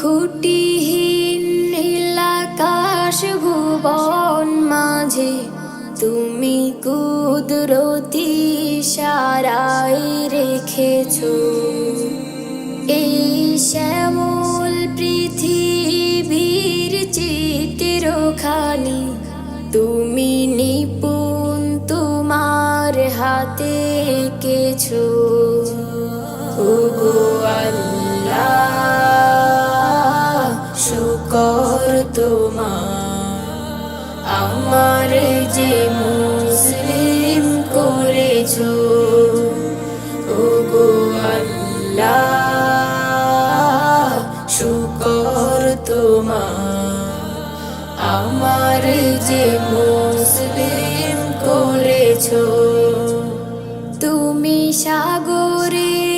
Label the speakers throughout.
Speaker 1: খুটিহীন নীলাকাশ ভুবন মাঝে, তুমি কুদরতি সারাই রেখেছো। এই শ্যামল পৃথিবীর চিত্রখানি, তুমি নিপুণ তোমার হাতে কেছো ওগো আল্লাহ। আমার যে মুসলিম করেছ ওগো আল্লাহ শুকর তোমার। আমার যে মুসলিম করেছ তুমি সাগরের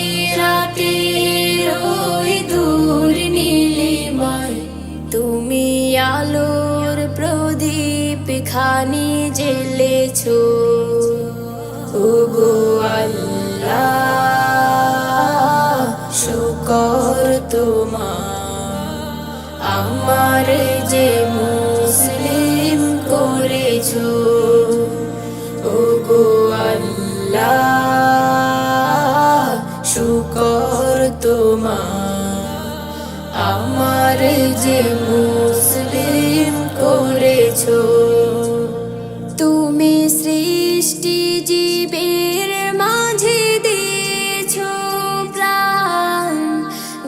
Speaker 1: আলোর প্রদীপ খানি জেলেছো ওগো আল্লাহ, শুকর তোমার। আমার যে মুসলিম করেছ। ওগো আল্লাহ, শুকর তোমার। আমার যে মুসলিম করেছ তুমি সৃষ্টি জীবের মাঝে দিয়েছ প্রাণ।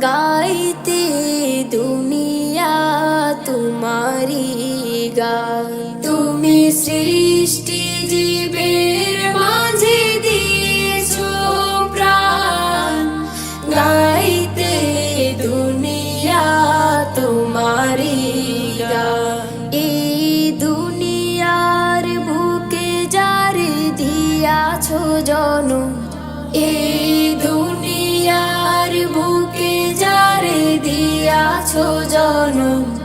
Speaker 1: গাইতে দুনিয়া তোমারি গান। তুমি সৃষ্টি জীবের জনম এই দুনিয়ার বুকে যারে দিয়াছো জনম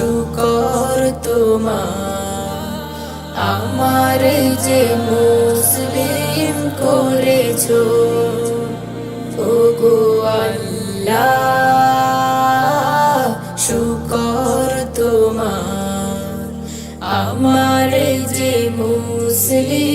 Speaker 1: শুকর তোমা আমার যে মুসলিম করেছ ওগো আল্লাহ শুকর তোমা আমার যে মুসলিম